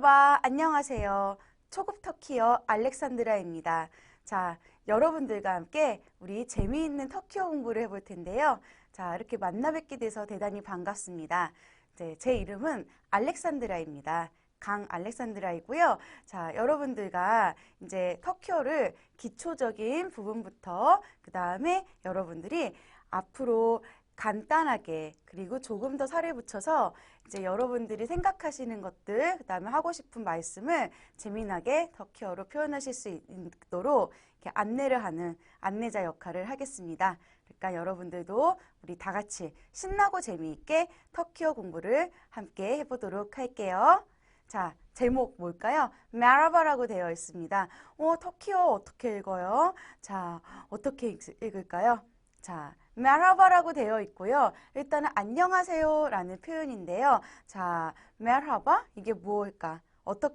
메라바 안녕하세요. 초급 터키어 알렉산드라입니다. 자, 여러분들과 함께 우리 재미있는 터키어 공부를 해볼 텐데요. 자, 이렇게 만나 뵙게 돼서 대단히 반갑습니다. 이제 제 이름은 알렉산드라입니다. 강 알렉산드라이고요. 자, 여러분들과 이제 터키어를 기초적인 부분부터 그 다음에 여러분들이 앞으로 간단하게 그리고 조금 더 살을 붙여서 이제 여러분들이 생각하시는 것들 그다음에 하고 싶은 말씀을 재미나게 터키어로 표현하실 수 있도록 이렇게 안내를 하는 안내자 역할을 하겠습니다. 그러니까 여러분들도 우리 다 같이 신나고 재미있게 터키어 공부를 함께 해보도록 할게요. 자, 제목 뭘까요? 메라바라고 되어 있습니다. 어, 터키어 어떻게 읽어요? 자, 어떻게 읽- 읽을까요? 자, 메라바라고 되어 있고요. 일단은 안녕하세요라는 표현인데요. 자, 메라바 이게 무엇일까? 어떻게